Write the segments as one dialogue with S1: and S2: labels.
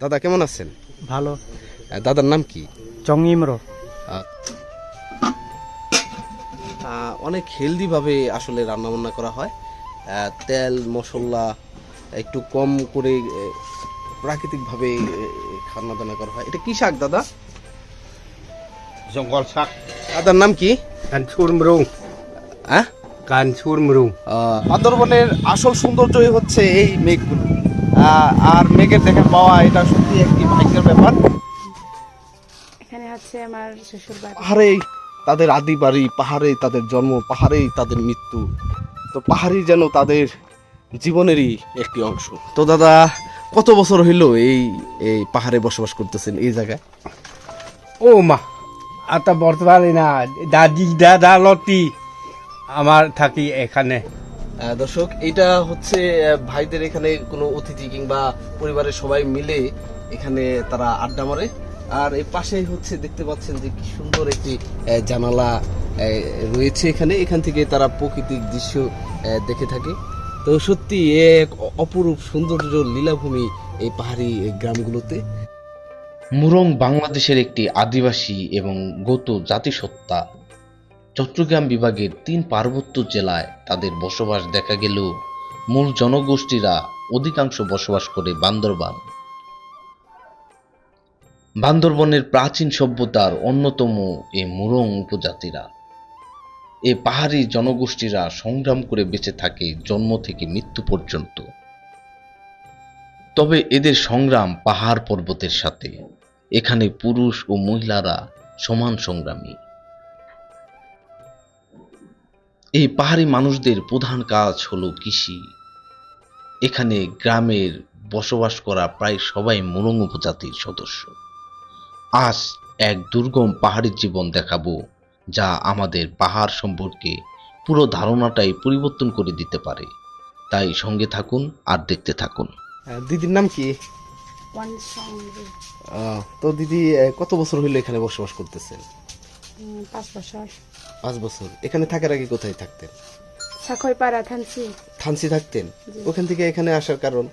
S1: দাদা কেমন আছেন?
S2: ভালো।
S1: দাদার নাম কি?
S2: চংইমরো
S1: আহ, অনেক হেলদিভাবে আসলে রান্নাবান্না করা হয়। তেল মশলা একটু কম করে প্রাকৃতিক ভাবে খান্না দানা করা হয়। এটা কি শাক দাদা?
S3: জঙ্গল শাক।
S1: দাদার নাম কি?
S2: গান সুর মরুং
S1: হ্যাঁ
S2: গান সুর মরুং
S1: বান্দরবনের আসল সৌন্দর্যই হচ্ছে এই মেঘগুলো। আর মেঘের দেখা পাওয়া এটা সত্যি একটি ভাগ্যের ব্যাপার।
S4: এখানে হচ্ছে আমার শ্বশুর বাড়ি।
S1: পাহাড়েই তাদের আদি বাড়ি পাহাড়েই তাদের জন্ম পাহাড়েই তাদের মৃত্যু। তো পাহাড়ই যেন তাদের জীবনেরই একটি অংশ। তো দাদা কত বছর হইল এই এই পাহাড়ে বসবাস করতেছেন এই জায়গায়?
S2: ও মা আতা বর্তমানে না দাদি দাদা লতি আমার থাকি এখানে।
S1: দর্শক, এটা হচ্ছে ভাইদের এখানে কোনো অতিথি কিংবা পরিবারের সবাই মিলে এখানে তারা আড্ডা মারে। আর এই পাশেই হচ্ছে দেখতে পাচ্ছেন যে কি সুন্দর একটি জানালা রয়েছে এখানে। এখান থেকে তারা প্রাকৃতিক দৃশ্য দেখে থাকে। তো সত্যি এক অপরূপ সৌন্দর্য লীলাভূমি এই পাহাড়ি গ্রামগুলোতে।
S5: মুরং বাংলাদেশের একটি আদিবাসী এবং গত জাতিসত্তা চট্টগ্রাম বিভাগের তিন পার্বত্য জেলায় তাদের বসবাস দেখা গেলেও মূল জনগোষ্ঠীরা অধিকাংশ বসবাস করে বান্দরবান। বান্দরবনের প্রাচীন সভ্যতার অন্যতম এ মুরং উপজাতিরা। এ পাহাড়ি জনগোষ্ঠীরা সংগ্রাম করে বেঁচে থাকে জন্ম থেকে মৃত্যু পর্যন্ত। তবে এদের সংগ্রাম পাহাড় পর্বতের সাথে। এখানে পুরুষ ও মহিলারা সমান সংগ্রামী। এই পাহাড়ি মানুষদের প্রধান কাজ হলো কৃষি। এখানে গ্রামের বসবাস করা প্রায় সবাই মুরং উপজাতির সদস্য। আজ এক দুর্গম পাহাড়ি জীবন দেখাবো যা আমাদের পাহাড় সম্পর্কে পুরো ধারণাটাই পরিবর্তন করে দিতে পারে। তাই সঙ্গে থাকুন আর দেখতে থাকুন।
S1: দিদির নাম কি? আহ, তো দিদি কত বছর হইল এখানে বসবাস করতেছেন?
S4: পাঁচ বছর।
S1: পাঁচ বছর। এখানে থাকার আগে কোথায় থাকতেন?
S4: সাখই পাড়া থানছি
S1: থানসি থাকতেন ওখান থেকে এখানে আসার কারণ?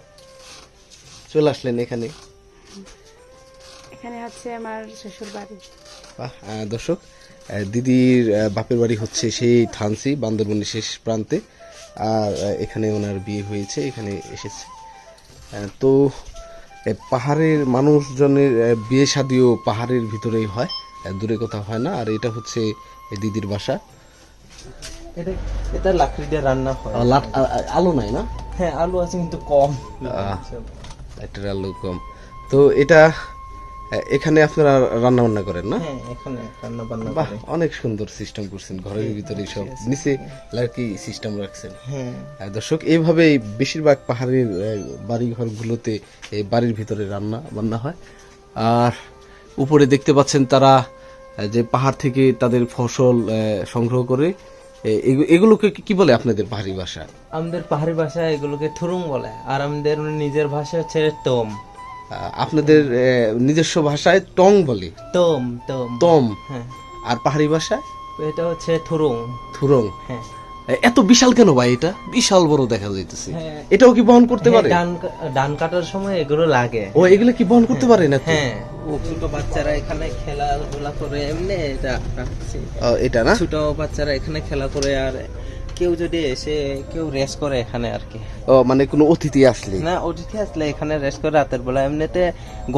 S1: চলে আসলেন এখানে?
S4: এখানে হচ্ছে আমার শ্বশুর বাড়ি।
S1: বাহ, দর্শক দিদির বাপের বাড়ি হচ্ছে সেই থানসি বান্দরবনের শেষ প্রান্তে। আর এখানে ওনার বিয়ে হয়েছে এখানে এসেছে। তো পাহাড়ের মানুষজনের বিয়ে শাদিও পাহাড়ের ভিতরেই হয়। দূরে কোথাও হয় না আর এটা হচ্ছে দিদির বাসা।
S3: এটা এটা লাকড়ি দিয়ে রান্না হয়।
S1: আলো নাই না?
S3: হ্যাঁ আলু আছে কিন্তু কম।
S1: লাইটের আলো কম। তো এটা এখানে আপনারা রান্না বান্না করেন না?
S3: হ্যাঁ এখানে রান্না বান্না
S1: বাহ অনেক সুন্দর সিস্টেম করছেন। ঘরের ভিতরে সব। নিচে লার্কি সিস্টেম রাখছেন।
S3: হ্যাঁ।
S1: দর্শক এইভাবে বেশিরভাগ পাহাড়ের বাড়ি ঘরগুলোতে এই বাড়ির ভিতরে রান্না বান্না হয়। আর উপরে দেখতে পাচ্ছেন তারা যে পাহাড় থেকে তাদের ফসল সংগ্রহ করে এগুলোকে কি- কি বলে আপনাদের পাহাড়ি ভাষা?
S3: আমাদের পাহাড়ি ভাষা এগুলোকে থুরুং বলে আর আমাদের নিজের ভাষা হচ্ছে তোম।
S1: আপনাদের নিজস্ব ভাষায় টং বলে।
S3: তোম তোম।
S1: তম।
S3: হ্যাঁ।
S1: আর পাহাড়ি ভাষায়?
S3: এটা হচ্ছে থুরুং।
S1: থুরং।
S3: হ্যাঁ।
S1: এত বিশাল কেন ভাই এটা? বিশাল বড় দেখা যাইতেছে।
S3: হ্যাঁ।
S1: এটাও কি বহন করতে
S3: হ্যাঁ,
S1: পারে?
S3: ডান ডান কাটার সময় এগুলো লাগে।
S1: ও এগুলো কি বহন করতে পারে না
S3: হ্যাঁ ছোট বাচ্চারা এখানে খেলাধুলা করে এমনি এটা
S1: এটা না?
S3: ছোট বাচ্চারা এখানে খেলা করে আর কেউ যদি এসে কেউ রেস্ট করে এখানে আর কি।
S1: ও মানে কোনো অতিথি আসলে?
S3: না অতিথি আসলে এখানে রেস্ট করে রাতের বেলা। এমনিতে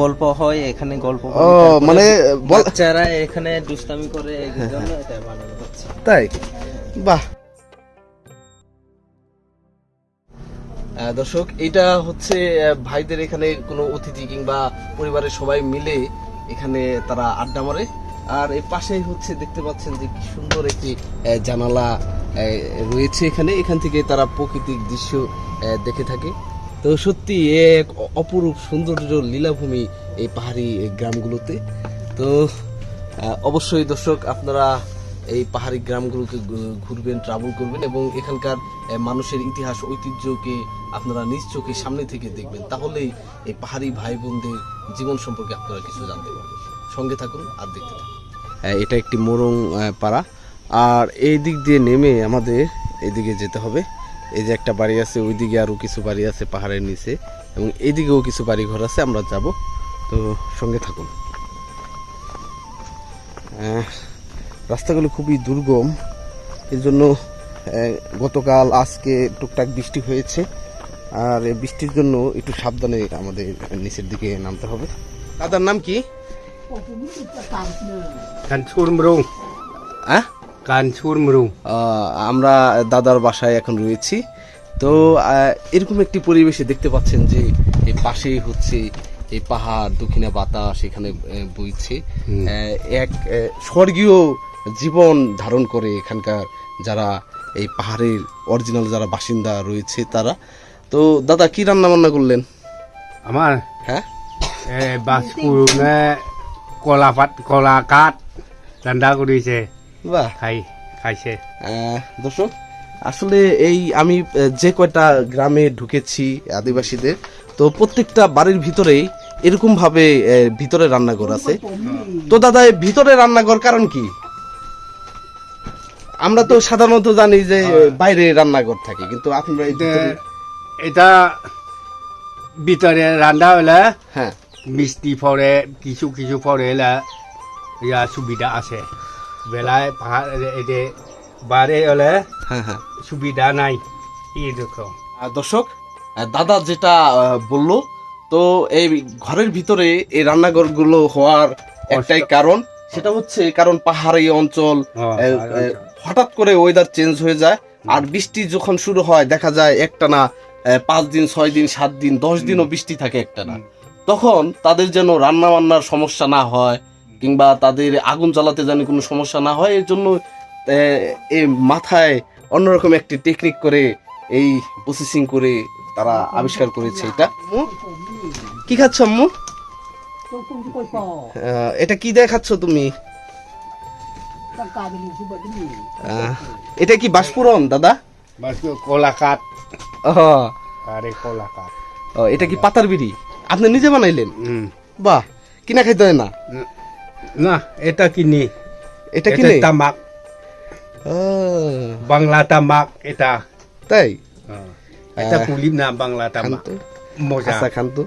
S3: গল্প হয় এখানে গল্প
S1: ও মানে
S3: বাচ্চারা এখানে দুষ্টামি করে এই জন্য এটা বানানো হচ্ছে।
S1: তাই? বাহ দর্শক, এটা হচ্ছে ভাইদের এখানে কোনো অতিথি কিংবা পরিবারের সবাই মিলে এখানে তারা আড্ডা মারে। আর এই পাশেই হচ্ছে দেখতে পাচ্ছেন যে কি সুন্দর একটি জানালা রয়েছে এখানে। এখান থেকে তারা প্রাকৃতিক দৃশ্য দেখে থাকে। তো সত্যি এক অপরূপ সৌন্দর্য লীলাভূমি এই পাহাড়ি গ্রামগুলোতে। তো অবশ্যই দর্শক, আপনারা এই পাহাড়ি গ্রামগুলোকে ঘুরবেন ট্রাভেল করবেন এবং এখানকার মানুষের ইতিহাস, ঐতিহ্যকে আপনারা নিজ চোখে সামনে থেকে দেখবেন। তাহলেই এই পাহাড়ি ভাই বোনদের জীবন সম্পর্কে আপনারা কিছু জানতে পারবেন। সঙ্গে থাকুন আর দেখতে থাকুন। এটা একটি মোরং পাড়া। আর এই দিক দিয়ে নেমে আমাদের এদিকে যেতে হবে। এই যে একটা বাড়ি আছে, ওইদিকে আরও কিছু বাড়ি আছে পাহাড়ের নিচে। এবং এদিকেও কিছু বাড়ি ঘর আছে, আমরা যাব। তো সঙ্গে থাকুন। রাস্তাগুলো খুবই দুর্গম। এর জন্য গতকাল আজকে টুকটাক বৃষ্টি হয়েছে। আর বৃষ্টির জন্য একটু সাবধানে আমাদের নিচের দিকে নামতে হবে। দাদার নাম কি? আমরা দাদার বাসায় এখন রয়েছি। তো এরকম একটি পরিবেশে দেখতে পাচ্ছেন যে এই পাশেই হচ্ছে এই পাহাড় দক্ষিণা বাতাস এখানে বইছে। এক স্বর্গীয় জীবন ধারণ করে এখানকার যারা এই পাহাড়ের অরিজিনাল যারা বাসিন্দা রয়েছে তারা। তো দাদা কি রান্না বান্না করলেন?
S2: আমার?
S1: হ্যাঁ?
S2: কলা পাত কলা কাঠ রান্না করেছে।
S1: বাহ।
S2: খাই
S1: খাইছে। দর্শক আসলে এই আমি যে কয়টা গ্রামে ঢুকেছি আদিবাসীদের তো প্রত্যেকটা বাড়ির ভিতরেই এরকম ভাবে ভিতরে রান্নাঘর আছে। তো দাদা ভিতরে রান্নাঘর কারণ কি? আমরা তো সাধারণত জানি যে বাইরে রান্নাঘর থাকে কিন্তু আপনারা
S2: এটা ভিতরে রান্না হলে
S1: হ্যাঁ।
S2: মিষ্টি পরে কিছু কিছু পরে এলা ইয়া সুবিধা আছে। বেলায় পাহাড় এতে বারে হলে
S1: হ্যাঁ হ্যাঁ।
S2: সুবিধা নাই এরকম
S1: দর্শক দাদা যেটা বলল তো এই ঘরের ভিতরে এই রান্নাঘরগুলো হওয়ার একটাই কারণ। সেটা হচ্ছে কারণ পাহাড়ি অঞ্চল। হঠাৎ করে ওয়েদার চেঞ্জ হয়ে যায় আর বৃষ্টি যখন শুরু হয় দেখা যায় একটানা আহ, পাঁচ দিন ছয় দিন সাত দিন দশ দিনও বৃষ্টি থাকে একটানা। তখন তাদের যেন রান্না বান্নার সমস্যা না হয় কিংবা তাদের আগুন জ্বালাতে যেন কোনো সমস্যা না হয় এর জন্য এই মাথায় অন্যরকম একটি টেকনিক করে এই প্রসেসিং করে তারা আবিষ্কার করেছে এটা। কি খাচ্ছ আম্মু? এটা কি দিয়ে খাচ্ছ তুমি? এটা কি বাষ্পূরণ দাদা?
S2: বাস কলা কাঠ আরে কলা কাঠ
S1: ও, এটা কি পাতার বিড়ি? আপনি নিজে বানাইলেন? বাহ কিনা খাইতে হয় না?
S2: না এটা কিনি।
S1: এটা কিনে?
S2: তামাক।
S1: ও,
S2: বাংলা তামাক এটা।
S1: তাই।
S2: এটা কুলিপ না বাংলা তামাক। মজা।
S1: আচ্ছা খান তো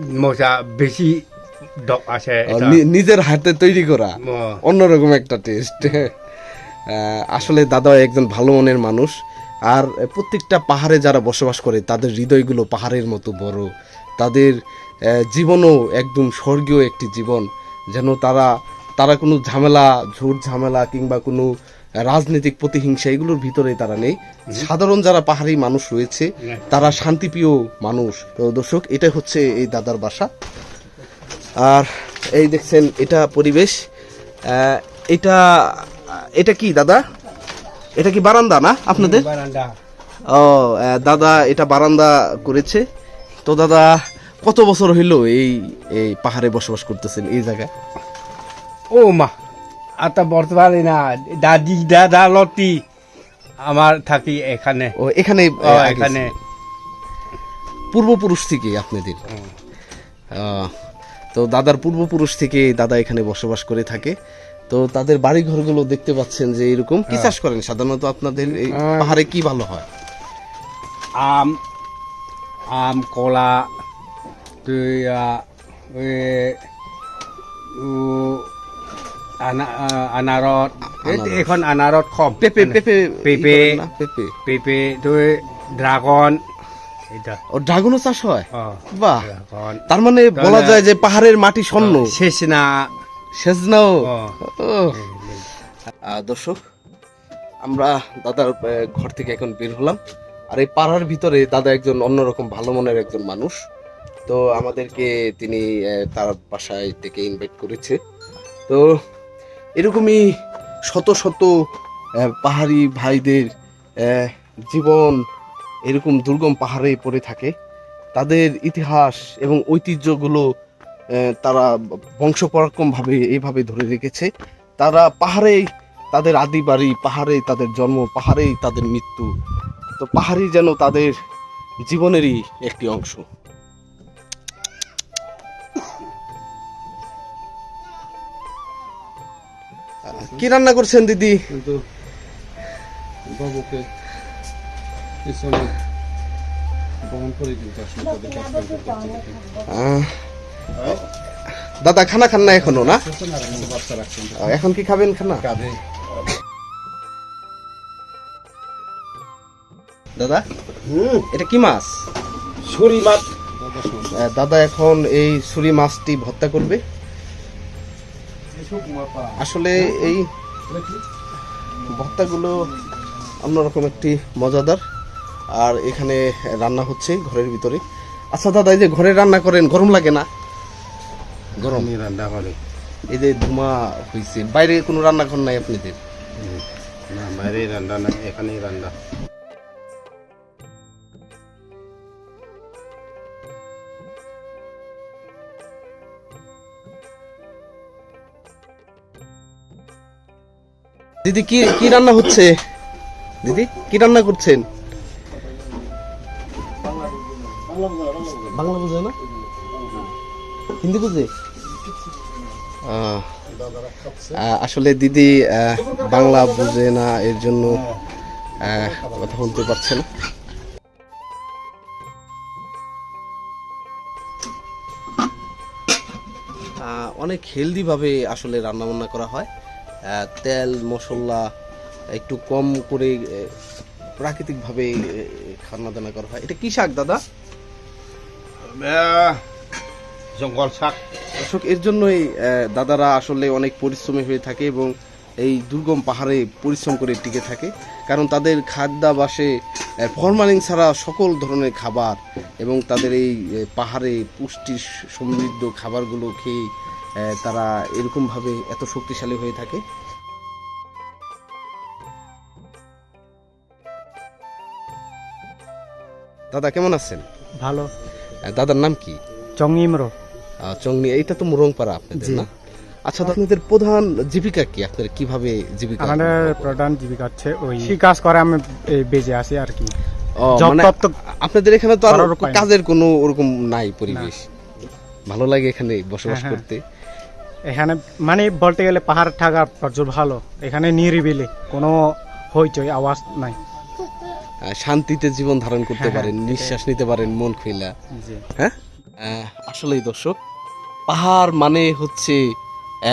S2: মজা বেশি
S1: নি- নিজের হাতে তৈরি করা। অন্যরকম একটা টেস্ট আসলে দাদা একজন ভালো মনের মানুষ। আর প্রত্যেকটা পাহাড়ে যারা বসবাস করে তাদের হৃদয়গুলো পাহাড়ের মতো বড়। তাদের জীবনও একদম স্বর্গীয় একটি জীবন। যেন তারা তারা কোনো ঝামেলা ঝুট ঝামেলা কিংবা কোনো রাজনৈতিক প্রতিহিংসা এগুলোর ভিতরে তারা নেই। সাধারণ যারা পাহাড়ি মানুষ রয়েছে তারা শান্তিপ্রিয় মানুষ। দর্শক এটা হচ্ছে এই দাদার বাসা। আর এই দেখছেন এটা পরিবেশ। এটা এটা কি দাদা? এটা কি বারান্দা না আপনাদের? ও দাদা এটা বারান্দা করেছে। তো দাদা কত বছর হইল এই এই পাহাড়ে বসবাস করতেছেন এই জায়গায়?
S2: ও মা আতা বর্তমানে না দাদি দাদা লতি আমার থাকি এখানে।
S1: ও এখানে
S2: এখানে।
S1: পূর্বপুরুষ থেকে আপনাদের। তো দাদার পূর্বপুরুষ থেকে দাদা এখানে বসবাস করে থাকে। তো তাদের বাড়ি ঘরগুলো দেখতে পাচ্ছেন যে এরকম। কি চাষ করেন? সাধারণত আপনাদের এই পাহাড়ে কি ভালো হয়?
S2: আম আম কলা আনারত
S1: আনারস।
S2: এখন আনারত কম।
S1: পেঁপে পেঁপে
S2: পেঁপে।
S1: পেঁপে।
S2: পেঁপে ড্রাগন। এটা।
S1: ও ড্রাগনও চাষ হয়? বাহ। তার মানে বলা যায় যে পাহাড়ের মাটি স্বর্ণ।
S2: শেষ না।
S1: সেজনাও
S2: ও,
S1: ও। দর্শক আমরা দাদার ঘর থেকে এখন বের হলাম। আর এই পাড়ার ভিতরে দাদা একজন অন্যরকম ভালো মনের একজন মানুষ। তো আমাদেরকে তিনি তার বাসায় থেকে ইনভাইট করেছে। তো এরকমই শত শত পাহাড়ি ভাইদের জীবন এরকম দুর্গম পাহাড়ে পড়ে থাকে। তাদের ইতিহাস এবং ঐতিহ্যগুলো তারা বংশপরাক্রমভাবে এইভাবে ধরে রেখেছে। তারা পাহাড়েই তাদের আদি বাড়ি, পাহাড়েই তাদের জন্ম, পাহাড়েই তাদের মৃত্যু। তো পাহাড়ই যেন তাদের জীবনেরই একটি অংশ। কি রান্না করছেন দিদি? দাদা খানা খান না এখনও না? এখন কি খাবেন খানা? দাদা এটা কি মাছ?
S2: ছুরি মাছ।
S1: দাদা এখন এই ছুরি মাছটি ভর্তা করবে। আসলে এই ভর্তাগুলো অন্যরকম একটি মজাদার। আর এখানে রান্না হচ্ছে ঘরের ভিতরে। আচ্ছা দাদা এই যে ঘরে রান্না করেন গরম লাগে না? গরম।
S2: রান্না করে।
S1: এই যে ধুমা হয়েছে বাইরে কোনো রান্নাঘর নাই আপনাদের?
S2: না বাইরে রান্না না এখানেই রান্না।
S1: দিদি কি কি রান্না হচ্ছে? দিদি কি রান্না করছেন? বাংলা বুঝে না? হিন্দি বুঝে? আসলে দিদি বাংলা বুঝে না, এর জন্য কথা বলতে পারছে না অনেক হেলদি ভাবে আসলে রান্না বান্না করা হয়। তেল, মশলা একটু কম করে প্রাকৃতিক ভাবে খানা দানা করা হয়। এটা কি শাক, দাদা?
S2: জঙ্গল শাক।
S1: দর্শক, এর জন্যই দাদারা আসলে অনেক পরিশ্রমী হয়ে থাকে এবং এই দুর্গম পাহাড়ে পরিশ্রম করে টিকে থাকে। কারণ তাদের খাদ্যাবাসে ফরমালিন ছাড়া সকল ধরনের খাবার এবং তাদের এই পাহাড়ে পুষ্টি সমৃদ্ধ খাবারগুলো খেয়ে তারা এরকমভাবে এত শক্তিশালী হয়ে থাকে। দাদা, কেমন আছেন?
S6: ভালো।
S1: দাদার নাম কি?
S6: চংইমরো
S1: আহ, চংনি এইটা তো মুরংপাড়া আপনাদের না? আচ্ছা আপনাদের প্রধান জীবিকা কি? আপনারা কীভাবে জীবিকা
S6: আমাদের প্রধান জীবিকা হচ্ছে ওই কৃষি কাজ করে আমি বেঁচে আছি আর কি।
S1: মানে আপনাদের এখানে তো আর। কাজের কোনো ওরকম নাই পরিবেশ? ভালো লাগে এখানে বসবাস
S6: হ্যাঁ, হ্যাঁ।
S1: করতে?
S6: এখানে মানে বলতে গেলে পাহাড় থাকা প্রচুর ভালো। এখানে নিরিবিলি কোনো হইচই আওয়াজ নাই।
S1: শান্তিতে জীবন ধারণ করতে
S6: হ্যাঁ,
S1: পারেন
S6: হ্যাঁ,
S1: নিঃশ্বাস নিতে পারেন মন খুইলা। হ্যাঁ? আসলেই দর্শক পাহাড় মানে হচ্ছে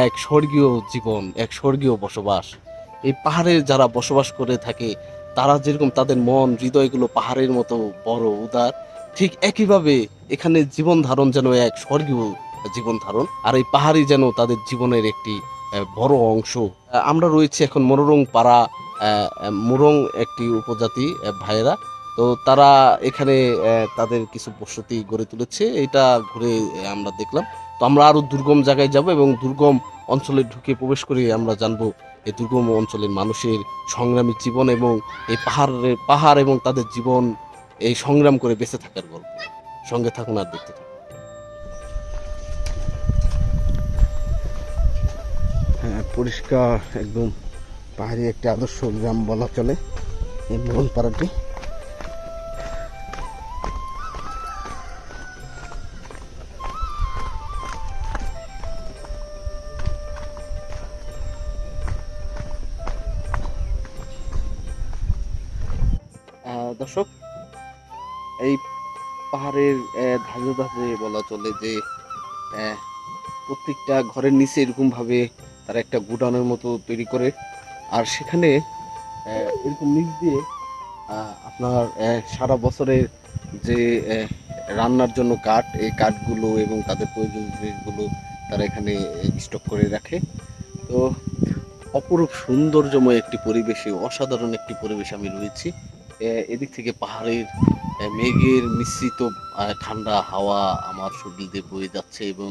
S1: এক স্বর্গীয় জীবন এক স্বর্গীয় বসবাস। এই পাহাড়ে যারা বসবাস করে থাকে তারা যেরকম তাদের মন হৃদয়গুলো পাহাড়ের মতো বড় উদার ঠিক একইভাবে এখানে জীবন ধারণ যেন এক স্বর্গীয় জীবন ধারণ আর এই পাহাড়ই যেন তাদের জীবনের একটি বড় অংশ। আমরা রয়েছি এখন মনোরং পাড়া মুরং একটি উপজাতি ভাইয়েরা। তো তারা এখানে তাদের কিছু বসতি গড়ে তুলেছে। এটা ঘুরে আমরা দেখলাম। তো আমরা আরও দুর্গম জায়গায় যাব এবং দুর্গম অঞ্চলে ঢুকে প্রবেশ করে আমরা জানব এই দুর্গম অঞ্চলের মানুষের সংগ্রামী জীবন এবং এই পাহাড়ের, পাহাড় এবং তাদের জীবন এই সংগ্রাম করে বেঁচে থাকার গল্প। সঙ্গে থাকুন আর দেখতে থাকুন। হ্যাঁ পরিষ্কার, একদম পাহাড়ি একটি আদর্শ গ্রাম বলা চলে এই মোহন পাড়াটি। আহ, দর্শক এই পাহাড়ের ধাঁধে ধাঁধে বলা চলে যে প্রত্যেকটা ঘরের নিচে এরকম ভাবে তারা একটা গুডাউনের মতো তৈরি করে আর সেখানে এরকম নিচ দিয়ে আপনার সারা বছরের যে রান্নার জন্য কাঠ, এই কাঠগুলো এবং তাদের প্রয়োজনীয় জিনিসগুলো তারা এখানে স্টক করে রাখে। তো অপরূপ সৌন্দর্যময় একটি পরিবেশে, অসাধারণ একটি পরিবেশে আমি রয়েছি। এদিক থেকে পাহাড়ের মেঘের মিশ্রিত ঠান্ডা হাওয়া আমার শরীর বয়ে যাচ্ছে এবং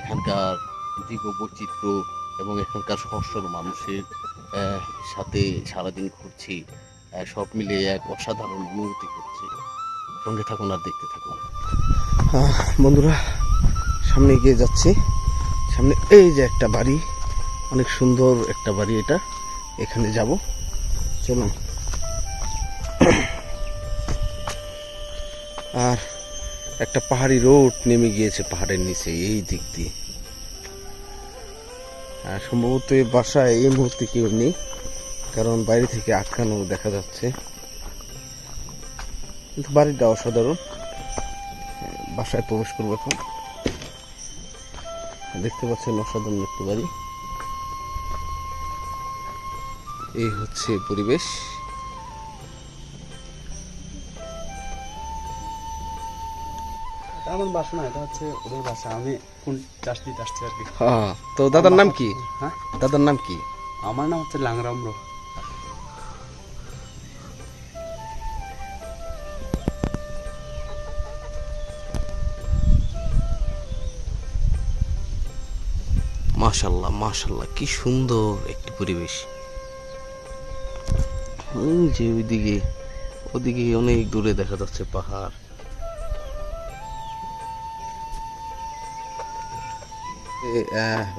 S1: এখানকার জীব বৈচিত্র্য এবং এখানকার সহস্র মানুষের সাথে সারাদিন ঘুরছি সব মিলে এক অসাধারণ অনুভূতি করছি। সঙ্গে থাকুন আর দেখতে থাকুন। বন্ধুরা, সামনে এগিয়ে যাচ্ছি। সামনে এই যে একটা বাড়ি, অনেক সুন্দর একটা বাড়ি এটা। এখানে যাব। চলুন। আর একটা পাহাড়ি রোড নেমে গিয়েছে পাহাড়ের নিচে, এই দিক দিয়ে। সম্ভবত এই বাসায় এই মুহূর্তে কেউ নেই, কারণ বাইরে থেকে আটকানো দেখা যাচ্ছে। কিন্তু বাড়িটা অসাধারণ। বাসায় প্রবেশ করব এখন। দেখতে পাচ্ছেন অসাধারণ একটি বাড়ি। এই হচ্ছে পরিবেশ।
S7: আমার বাসা না এটা হচ্ছে ওদের বাসা আমি কোন চাষ দিতে আসছি আর কি।
S1: হ্যাঁ তো দাদার নাম কি?
S7: হ্যাঁ?
S1: দাদার নাম কি?
S7: আমার নাম হচ্ছে লাংরাম্র
S1: মাশাল্লাহ মাশাল্লাহ কি সুন্দর একটি পরিবেশ। যে ওইদিকে ওদিকে অনেক দূরে দেখা যাচ্ছে পাহাড়।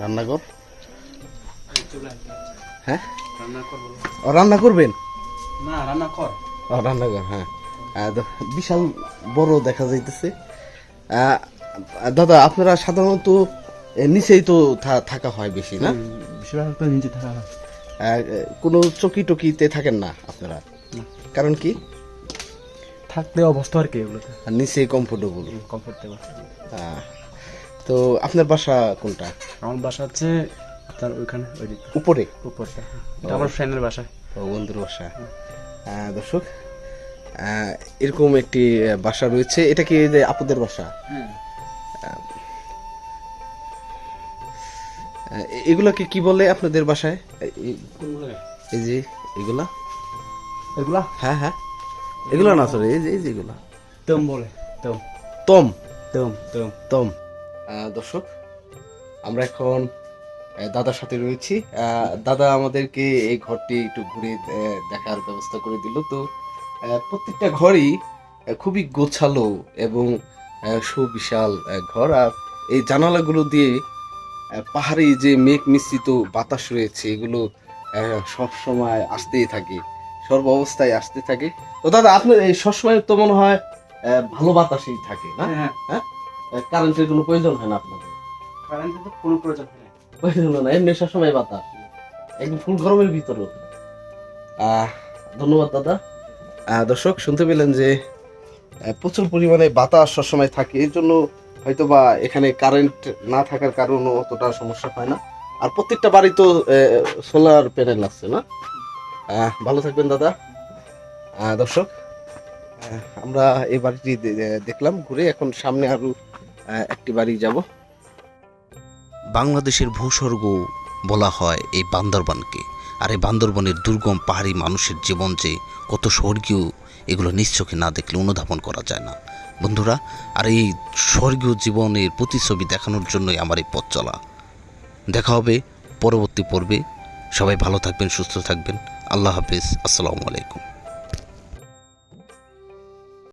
S1: রান্নাঘর হ্যাঁ? ও, রান্না করবেন?
S7: না রান্না কর।
S1: ও, রান্নাঘর হ্যাঁ। বিশাল বড় দেখা যাইতেছে। দাদা আপনারা সাধারণত নিচেই তো থাকা হয় বেশি না?
S7: বেশিরভাগ তো নিচে থাকা হয়।
S1: কোনো চকি টকিতে থাকেন না আপনারা? কারণ কি?
S7: থাকতে অবস্থা আর কি এগুলোতে।
S1: আর নিচে কমফোর্টেবল
S7: কমফোর্টেবল
S1: তো আপনার বাসা কোনটা?
S7: আমার বাসা হচ্ছে তার ওইখানে ওই
S1: উপরে?
S7: উপরটা। এটা আমার ফ্রেন্ডের বাসা।
S1: ও বন্ধুর বাসা। দর্শক এরকম একটি বাসা রয়েছে। এটা কি যে আপুদের বাসা? এগুলাকে কি বলে আপনাদের বাসায়? এই যে এগুলা?
S7: এগুলা?
S1: হ্যাঁ হ্যাঁ। এগুলো না সরি এই যে এই যে এগুলা।
S7: তম বলে। তম।
S1: তম
S7: তম তম।
S1: তম। দর্শক আমরা এখন দাদার সাথে রয়েছি। দাদা আমাদেরকে এই ঘরটি একটু ঘুরে দেখার ব্যবস্থা করে দিল। তো প্রত্যেকটা ঘরই খুবই গোছালো এবং সুবিশাল ঘর। আর এই জানালাগুলো দিয়ে পাহাড়ি যে মেঘ মিশ্রিত বাতাস রয়েছে এগুলো সব সময় আসতেই থাকে সর্ব অবস্থায় আসতে থাকে। তো দাদা আপনার এই সবসময় তো মনে হয় ভালো বাতাসই থাকে না?
S7: হ্যাঁ?
S1: কারেন্টের কোনো প্রয়োজন হয় না আপনাদের?
S7: কারেন্টের তো কোনো প্রয়োজন হয় না।
S1: প্রয়োজন না এমনি সবসময় বাতাস। একদম ফুল গরমের ভিতরও। আহ, ধন্যবাদ দাদা। দর্শক শুনতে পেলেন যে প্রচুর পরিমাণে বাতাস সবসময় থাকে। এর জন্য হয়তো বা এখানে কারেন্ট না থাকার কারণও অতটা সমস্যা হয় না। আর প্রত্যেকটা বাড়ি তো সোলার প্যানেল লাগছে না? ভালো থাকবেন দাদা। আহ, দর্শক আমরা এই বাড়িটি দেখলাম ঘুরে এখন সামনে আরও আহ, একটি বাড়ি যাব।
S5: বাংলাদেশের ভূস্বর্গ বলা হয় এই বান্দরবানকে। আর এই বান্দরবনের দুর্গম পাহাড়ি মানুষের জীবন যে কত স্বর্গীয়, এগুলো নিশ্চোখে না দেখলে অনুধাবন করা যায় না। বন্ধুরা, আর এই স্বর্গীয় জীবনের প্রতিছবি দেখানোর জন্যই আমার এই পথ চলা। দেখা হবে পরবর্তী পর্বে। সবাই ভালো থাকবেন, সুস্থ থাকবেন। আল্লাহ হাফিজ। আসসালামু আলাইকুম।